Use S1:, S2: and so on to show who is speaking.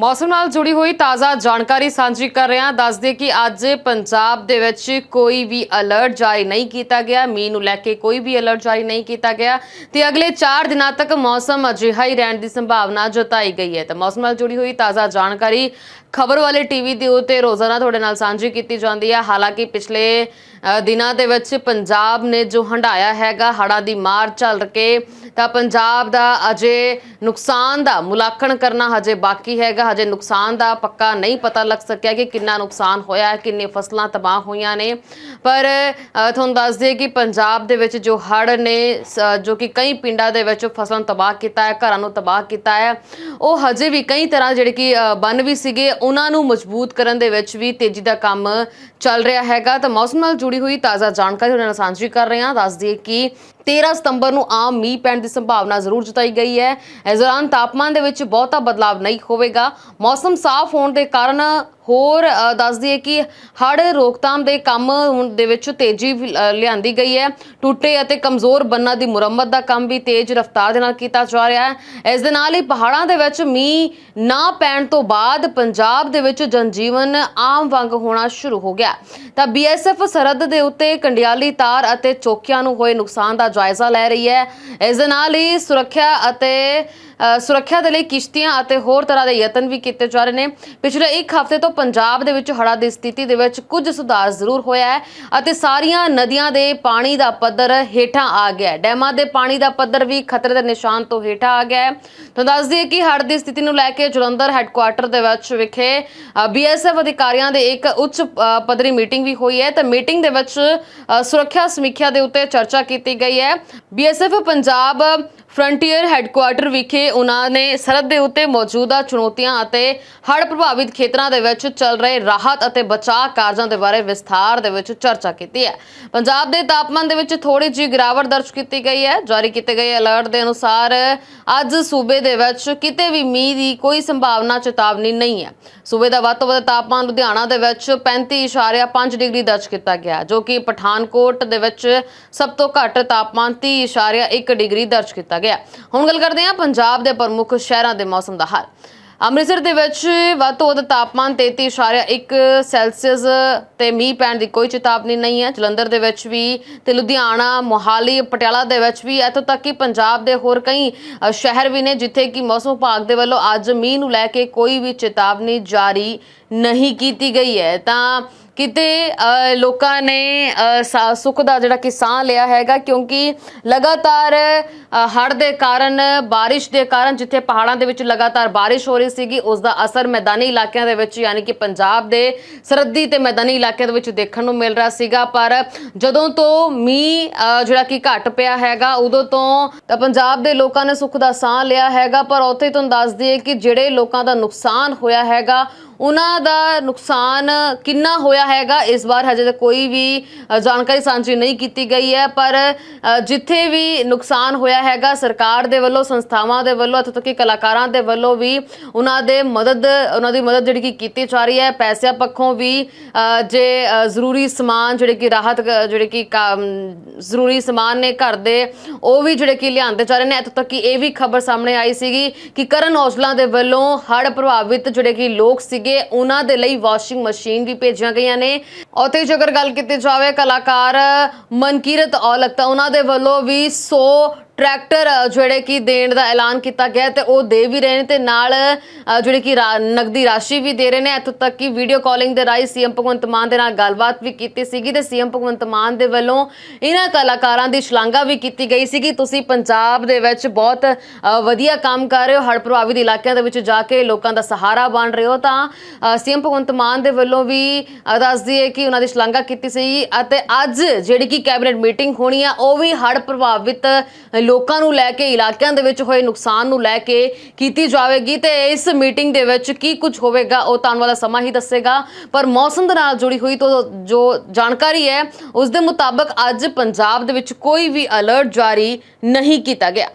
S1: ਮੌਸਮ ਨਾਲ ਜੁੜੀ ਹੋਈ ਤਾਜ਼ਾ ਜਾਣਕਾਰੀ ਸਾਂਝੀ ਕਰ ਰਹੇ ਹਾਂ। ਦੱਸਦੇ ਕਿ ਅੱਜ ਪੰਜਾਬ ਦੇ ਵਿੱਚ ਕੋਈ ਵੀ ਅਲਰਟ ਜਾਰੀ ਨਹੀਂ ਕੀਤਾ ਗਿਆ। ਮੀਂਹ ਨੂੰ ਲੈ ਕੇ ਕੋਈ ਵੀ ਅਲਰਟ ਜਾਰੀ ਨਹੀਂ ਕੀਤਾ ਗਿਆ ਤੇ ਅਗਲੇ 4 ਦਿਨਾਂ ਤੱਕ ਮੌਸਮ ਅਜਿਹਾ ਹੀ ਰਹਿਣ ਦੀ ਸੰਭਾਵਨਾ ਜਤਾਈ ਗਈ ਹੈ। ਤਾਂ ਮੌਸਮ ਨਾਲ ਜੁੜੀ ਹੋਈ ਤਾਜ਼ਾ ਜਾਣਕਾਰੀ ਖਬਰ ਵਾਲੇ ਟੀਵੀ ਦੇ ਉੱਤੇ ਰੋਜ਼ਾਨਾ ਤੁਹਾਡੇ ਨਾਲ ਸਾਂਝੀ ਕੀਤੀ ਜਾਂਦੀ ਹੈ। ਹਾਲਾਂਕਿ ਪਿਛਲੇ ਦਿਨਾਂ ਦੇ ਵਿੱਚ ਪੰਜਾਬ ਨੇ ਜੋ ਹੰਡਾਇਆ ਹੈਗਾ, ਹੜ੍ਹਾਂ ਦੀ ਮਾਰ ਚੱਲ ਕੇ, ਤਾਂ ਪੰਜਾਬ ਦਾ ਅਜੇ ਨੁਕਸਾਨ ਦਾ ਮੁਲਾਂਕਣ ਕਰਨਾ ਹਜੇ ਬਾਕੀ ਹੈਗਾ। ਹਜੇ ਨੁਕਸਾਨ ਦਾ ਪੱਕਾ ਨਹੀਂ ਪਤਾ ਲੱਗ ਸਕਿਆ ਕਿ ਕਿੰਨਾ ਨੁਕਸਾਨ ਹੋਇਆ ਹੈ ਕਿੰਨੀ ਫਸਲਾਂ ਤਬਾਹ ਹੋਈਆਂ ਨੇ। ਪਰ ਤੁਹਾਨੂੰ ਦੱਸ ਦਈਏ ਕਿ ਪੰਜਾਬ ਦੇ ਵਿੱਚ ਜੋ ਹੜ੍ਹ ਨੇ ਜੋ ਕਿ ਕਈ ਪਿੰਡਾਂ ਦੇ ਵਿੱਚ ਫਸਲਾਂ ਤਬਾਹ ਕੀਤਾ ਹੈ ਘਰਾਂ ਨੂੰ ਤਬਾਹ ਕੀਤਾ ਹੈ ਉਹ ਹਜੇ ਵੀ ਕਈ ਤਰ੍ਹਾਂ ਜਿਹੜੇ ਕਿ ਅ, ਬੰਨ ਵੀ ਸੀਗੇ ਉਹਨਾਂ ਨੂੰ ਮਜ਼ਬੂਤ ਕਰਨ ਦੇ ਵਿੱਚ ਵੀ ਤੇਜ਼ੀ ਦਾ ਕੰਮ ਚੱਲ ਰਿਹਾ ਹੈਗਾ। ਤਾਂ ਮੌਸਮ ਨਾਲ ਜੁੜੀ ਹੋਈ ਤਾਜ਼ਾ ਜਾਣਕਾਰੀ ਉਹਨਾਂ ਨਾਲ ਸਾਂਝੀ ਕਰ ਰਹੇ ਹਾਂ। ਦੱਸ ਦਈਏ ਕਿ 13 ਸਤੰਬਰ ਨੂੰ ਆਮ ਮੀਂਹ ਪੈਣ ਦੀ ਸੰਭਾਵਨਾ ਜ਼ਰੂਰ ਜਤਾਈ ਗਈ ਹੈ। ਇਸ ਦੌਰਾਨ ਤਾਪਮਾਨ ਦੇ ਵਿੱਚ ਬਹੁਤਾ ਬਦਲਾਵ ਨਹੀਂ ਹੋਵੇਗਾ। ਮੌਸਮ ਸਾਫ਼ ਹੋਣ ਦੇ ਕਾਰਨ ਹੋਰ ਅ, ਦੱਸ ਦਈਏ ਕਿ ਹੜ੍ਹ ਰੋਕਥਾਮ ਦੇ ਕੰਮ ਦੇ ਵਿੱਚ ਤੇਜ਼ੀ ਲਿਆਂਦੀ ਗਈ ਹੈ। ਟੁੱਟੇ ਅਤੇ ਕਮਜ਼ੋਰ ਬੰਨਾਂ ਦੀ ਮੁਰੰਮਤ ਦਾ ਕੰਮ ਵੀ ਤੇਜ਼ ਰਫ਼ਤਾਰ ਦੇ ਨਾਲ ਕੀਤਾ ਜਾ ਰਿਹਾ ਹੈ। ਇਸ ਦੇ ਨਾਲ ਹੀ ਪਹਾੜਾਂ ਦੇ ਵਿੱਚ ਮੀਂਹ ਨਾ ਪੈਣ ਤੋਂ ਬਾਅਦ ਪੰਜਾਬ ਦੇ ਵਿੱਚ ਜਨਜੀਵਨ ਆਮ ਵਾਂਗ ਹੋਣਾ ਸ਼ੁਰੂ ਹੋ ਗਿਆ। ਤਾਂ ਬੀਐਸਐਫ ਸਰਹੱਦ ਦੇ ਉੱਤੇ ਕੰਡਿਆਲੀ ਤਾਰ ਅਤੇ ਚੌਕੀਆਂ ਨੂੰ ਹੋਏ ਨੁਕਸਾਨ ਦਾ ਜਾਇਜ਼ਾ ਲੈ ਰਹੀ ਹੈ। ਇਸ ਦੇ ਨਾਲ ਹੀ ਸੁਰੱਖਿਆ ਅਤੇ ਸੁਰੱਖਿਆ ਦੇ ਲਈ ਕਿਸ਼ਤੀਆਂ ਅਤੇ ਹੋਰ ਤਰ੍ਹਾਂ ਦੇ ਯਤਨ ਵੀ ਕੀਤੇ ਜਾ ਰਹੇ ਨੇ। ਪਿਛਲੇ ਇੱਕ ਹਫ਼ਤੇ ਤੋਂ ਪੰਜਾਬ ਦੇ ਵਿੱਚ ਹੜ੍ਹਾਂ ਦੀ ਸਥਿਤੀ ਦੇ ਵਿੱਚ ਕੁਝ ਸੁਧਾਰ ਜ਼ਰੂਰ ਹੋਇਆ ਹੈ ਅਤੇ ਸਾਰੀਆਂ ਨਦੀਆਂ ਦੇ ਪਾਣੀ ਦਾ ਪੱਧਰ ਹੇਠਾਂ ਆ ਗਿਆ ਹੈ। ਡੈਮਾਂ ਦੇ ਪਾਣੀ ਦਾ ਪੱਧਰ ਵੀ ਖਤਰੇ ਦੇ ਨਿਸ਼ਾਨ ਤੋਂ ਹੇਠਾਂ ਆ ਗਿਆ ਹੈ। ਤੁਹਾਨੂੰ ਦੱਸ ਦਈਏ ਕਿ ਹੜ੍ਹ ਦੀ ਸਥਿਤੀ ਨੂੰ ਲੈ ਕੇ ਜਲੰਧਰ ਹੈੱਡਕੁਆਰਟਰ ਦੇ ਵਿੱਚ ਵਿਖੇ ਬੀਐਸਐਫ ਅਧਿਕਾਰੀਆਂ ਦੇ ਇੱਕ ਉੱਚ ਪੱਧਰੀ ਮੀਟਿੰਗ ਵੀ ਹੋਈ ਹੈ ਤਾਂ ਮੀਟਿੰਗ ਦੇ ਵਿੱਚ ਸੁਰੱਖਿਆ ਸਮੀਖਿਆ ਦੇ ਉੱਤੇ ਚਰਚਾ ਕੀਤੀ ਗਈ ਹੈ। ਬੀਐਸਐਫ ਪੰਜਾਬ ਫਰੰਟੀਅਰ ਹੈੱਡਕੁਆਰਟਰ ਵਿਖੇ ਉਹਨਾਂ ਨੇ ਸਰਹੱਦ ਦੇ ਉੱਤੇ ਮੌਜੂਦਾ ਚੁਣੌਤੀਆਂ ਅਤੇ ਹੜ੍ਹ ਪ੍ਰਭਾਵਿਤ ਖੇਤਰਾਂ ਦੇ ਵਿੱਚ ਚੱਲ ਰਹੇ ਰਾਹਤ ਅਤੇ ਬਚਾਅ ਕਾਰਜਾਂ ਦੇ ਬਾਰੇ ਵਿਸਥਾਰ ਦੇ ਵਿੱਚ ਚਰਚਾ ਕੀਤੀ ਹੈ। ਪੰਜਾਬ ਦੇ ਤਾਪਮਾਨ ਦੇ ਵਿੱਚ ਥੋੜੀ ਜਿਹੀ ਗਿਰਾਵਟ ਦਰਜ ਕੀਤੀ ਗਈ ਹੈ। ਜਾਰੀ ਕੀਤੇ ਗਏ ਅਲਰਟ ਦੇ ਅਨੁਸਾਰ ਅੱਜ ਸੂਬੇ ਦੇ ਵਿੱਚ ਕਿਤੇ ਵੀ ਮੀਂਹ ਦੀ ਕੋਈ ਸੰਭਾਵਨਾ, ਚੇਤਾਵਨੀ ਨਹੀਂ ਹੈ। ਸੂਬੇ ਦਾ ਵੱਧ ਤੋਂ ਵੱਧ ਤਾਪਮਾਨ ਲੁਧਿਆਣਾ ਦੇ ਵਿੱਚ 35.5 ਡਿਗਰੀ ਦਰਜ ਕੀਤਾ ਗਿਆ, ਜੋ ਕਿ ਪਠਾਨਕੋਟ ਦੇ ਵਿੱਚ ਸਭ ਤੋਂ ਘੱਟ ਤਾਪਮਾਨ 30.1 ਡਿਗਰੀ ਦਰਜ ਕੀਤਾ ਗਿਆ। ਹੁਣ ਗੱਲ ਕਰਦੇ ਹਾਂ ਪੰਜਾਬ ਦੇ ਪ੍ਰਮੁੱਖ ਸ਼ਹਿਰਾਂ ਦੇ ਮੌਸਮ ਦਾ ਹਾਲ। ਅੰਮ੍ਰਿਤਸਰ ਦੇ ਵਿੱਚ ਵੱਧ ਤੋਂ ਵੱਧ ਤਾਪਮਾਨ 33.1 ਸੈਲਸੀਅਸ ਤੇ ਮੀਂਹ ਪੈਣ ਦੀ ਕੋਈ ਚੇਤਾਵਨੀ ਨਹੀਂ ਹੈ। ਜਲੰਧਰ ਦੇ ਵਿੱਚ ਵੀ ਤੇ ਲੁਧਿਆਣਾ, ਮੋਹਾਲੀ, ਪਟਿਆਲਾ ਦੇ ਵਿੱਚ ਵੀ ਇੱਥੋਂ ਤੱਕ ਕਿ ਪੰਜਾਬ ਦੇ ਹੋਰ ਕਈ ਸ਼ਹਿਰ ਵੀ ਨੇ ਜਿੱਥੇ ਕਿ ਮੌਸਮ ਵਿਭਾਗ ਦੇ ਵੱਲੋਂ ਅੱਜ ਮੀਂਹ ਨੂੰ ਲੈ ਕੇ ਕੋਈ ਵੀ ਚੇਤਾਵਨੀ ਜਾਰੀ ਨਹੀਂ ਕੀਤੀ ਗਈ ਹੈ ਤਾਂ ਕਿਤੇ ਲੋਕਾਂ ਨੇ ਅ, ਸੁੱਖ ਦਾ ਜਿਹੜਾ ਕਿ ਸਾਹ ਲਿਆ ਹੈਗਾ ਕਿਉਂਕਿ ਲਗਾਤਾਰ ਹੜ੍ਹ ਦੇ ਕਾਰਨ ਬਾਰਿਸ਼ ਦੇ ਕਾਰਨ ਜਿੱਥੇ ਪਹਾੜਾਂ ਦੇ ਵਿੱਚ ਲਗਾਤਾਰ ਬਾਰਿਸ਼ ਹੋ ਰਹੀ ਸੀਗੀ ਉਸ ਦਾ ਅਸਰ ਮੈਦਾਨੀ ਇਲਾਕਿਆਂ ਦੇ ਵਿੱਚ ਯਾਨੀ ਕਿ ਪੰਜਾਬ ਦੇ ਸਰਹੱਦੀ ਤੇ ਮੈਦਾਨੀ ਇਲਾਕਿਆਂ ਦੇ ਵਿੱਚ ਦੇਖਣ ਨੂੰ ਮਿਲ ਰਿਹਾ ਸੀਗਾ ਪਰ ਜਦੋਂ ਤੋਂ ਮੀਂਹ ਜਿਹੜਾ ਕਿ ਘਟ ਪਿਆ ਹੈਗਾ ਉਦੋਂ ਤੋਂ ਪੰਜਾਬ ਦੇ ਲੋਕਾਂ ਨੇ ਸੁੱਖ ਦਾ ਸਾਹ ਲਿਆ ਹੈਗਾ ਪਰ ਉੱਥੇ ਤੁਹਾਨੂੰ ਦੱਸ ਦਈਏ ਕਿ ਜਿਹੜੇ ਲੋਕਾਂ ਦਾ ਨੁਕਸਾਨ ਹੋਇਆ ਹੈਗਾ ਉਹਨਾਂ ਦਾ ਨੁਕਸਾਨ ਕਿੰਨਾ ਹੋਇਆ ਹੈਗਾ, ਇਸ ਵਾਰ ਹਜੇ ਤੱਕ ਕੋਈ ਵੀ ਜਾਣਕਾਰੀ ਸਾਂਝੀ ਨਹੀਂ ਕੀਤੀ ਗਈ ਹੈ, ਪਰ ਜਿੱਥੇ ਵੀ ਨੁਕਸਾਨ ਹੋਇਆ ਹੈਗਾ, ਸਰਕਾਰ ਦੇ ਵੱਲੋਂ, ਸੰਸਥਾਵਾਂ ਦੇ ਵੱਲੋਂ, ਇੱਥੋਂ ਤੱਕ ਕਿ ਕਲਾਕਾਰਾਂ ਦੇ ਵੱਲੋਂ ਵੀ ਉਹਨਾਂ ਦੇ ਮਦਦ, ਉਹਨਾਂ ਦੀ ਮਦਦ ਜਿਹੜੀ ਕਿ ਕੀਤੀ ਜਾ ਰਹੀ ਹੈ, ਪੈਸਿਆਂ ਪੱਖੋਂ ਵੀ ਜੇ ਜ਼ਰੂਰੀ ਸਮਾਨ ਜਿਹੜੇ ਕਿ ਰਾਹਤ ਜਿਹੜੇ ਕਿ ਕਾ- ਜ਼ਰੂਰੀ ਸਮਾਨ ਨੇ ਘਰ ਦੇ, ਉਹ ਵੀ ਜਿਹੜੇ ਕਿ ਲਿਆਂਦੇ ਜਾ ਰਹੇ ਨੇ, ਇੱਥੋਂ ਤੱਕ ਕਿ ਇਹ ਵੀ ਖਬਰ ਸਾਹਮਣੇ ਆਈ ਸੀਗੀ ਕਿ ਕਰਨ ਔਜਲਾ ਦੇ ਵੱਲੋਂ ਹੜ੍ਹ ਪ੍ਰਭਾਵਿਤ ਜਿਹੜੇ ਕਿ ਲੋਕ ਸੀਗੇ ਉਹਨਾਂ ਦੇ ਲਈ ਵਾਸ਼ਿੰਗ ਮਸ਼ੀਨ ਵੀ ਭੇਜੀਆਂ ਗਈਆਂ ਨੇ। ਉੱਥੇ ਜੇਕਰ ਗੱਲ ਕੀਤੀ ਜਾਵੇ, ਕਲਾਕਾਰ ਮਨਕੀਰਤ ਔਲਖ ਤਾਂ ਉਹਨਾਂ ਦੇ ਵੱਲੋਂ ਵੀ 100 ਟਰੈਕਟਰ ਜਿਹੜੇ ਕਿ ਦੇਣ ਦਾ ਐਲਾਨ ਕੀਤਾ ਗਿਆ ਤੇ ਉਹ ਦੇ ਵੀ ਰਹੇ ਨੇ ਤੇ ਨਾਲ ਅ, ਜਿਹੜੇ ਕਿ ਰਾ- ਨਗਦੀ ਰਾਸ਼ੀ ਵੀ ਦੇ ਰਹੇ ਨੇ। ਇੱਥੋਂ ਤੱਕ ਕਿ ਵੀਡੀਓ ਕਾਲਿੰਗ ਦੇ ਰਾਹੀਂ ਸੀਐਮ ਭਗਵੰਤ ਮਾਨ ਦੇ ਨਾਲ ਗੱਲਬਾਤ ਵੀ ਕੀਤੀ ਸੀਗੀ ਤੇ ਸੀਐਮ ਭਗਵੰਤ ਮਾਨ ਦੇ ਵੱਲੋਂ ਇਹਨਾਂ ਕਲਾਕਾਰਾਂ ਦੀ ਸ਼ਲਾਘਾ ਵੀ ਕੀਤੀ ਗਈ ਸੀਗੀ। ਤੁਸੀਂ ਪੰਜਾਬ ਦੇ ਵਿੱਚ ਬਹੁਤ ਵਧੀਆ ਕੰਮ ਕਰ ਰਹੇ ਹੋ ਹੜ੍ਹ ਪ੍ਰਭਾਵਿਤ ਇਲਾਕਿਆਂ ਦੇ ਵਿੱਚ ਜਾ ਕੇ ਲੋਕਾਂ ਦਾ ਸਹਾਰਾ ਬਣ ਰਹੇ ਹੋ ਤਾਂ ਸੀਐਮ ਭਗਵੰਤ ਮਾਨ ਦੇ ਵੱਲੋਂ ਵੀ ਦੱਸਦੀ ਹੈ ਕਿ ਉਹਨਾਂ ਦੀ ਸ਼ਲਾਘਾ ਕੀਤੀ ਸੀ ਅਤੇ ਅੱਜ ਜਿਹੜੀ ਕਿ ਕੈਬਨਿਟ ਮੀਟਿੰਗ ਹੋਣੀ ਆ ਉਹ ਵੀ ਹੜ੍ਹ ਪ੍ਰਭਾਵਿਤ ਲੋਕਾਂ ਨੂੰ ਲੈ ਕੇ, ਇਲਾਕਿਆਂ ਦੇ ਵਿੱਚ ਹੋਏ ਨੁਕਸਾਨ ਨੂੰ ਲੈ ਕੇ ਕੀਤੀ ਜਾਵੇਗੀ। ਤੇ ਇਸ ਮੀਟਿੰਗ ਦੇ ਵਿੱਚ ਕੀ ਕੁਝ ਹੋਵੇਗਾ, ਉਹ ਤਾਂ ਵਾਲਾ ਸਮਾਂ ਹੀ ਦੱਸੇਗਾ। ਪਰ ਮੌਸਮ ਦੇ ਨਾਲ ਜੁੜੀ ਹੋਈ ਤੋਂ ਜੋ ਜਾਣਕਾਰੀ ਹੈ, ਉਸ ਦੇ ਮੁਤਾਬਕ ਅੱਜ ਪੰਜਾਬ ਦੇ ਵਿੱਚ ਕੋਈ ਵੀ ਅਲਰਟ ਜਾਰੀ ਨਹੀਂ ਕੀਤਾ ਗਿਆ।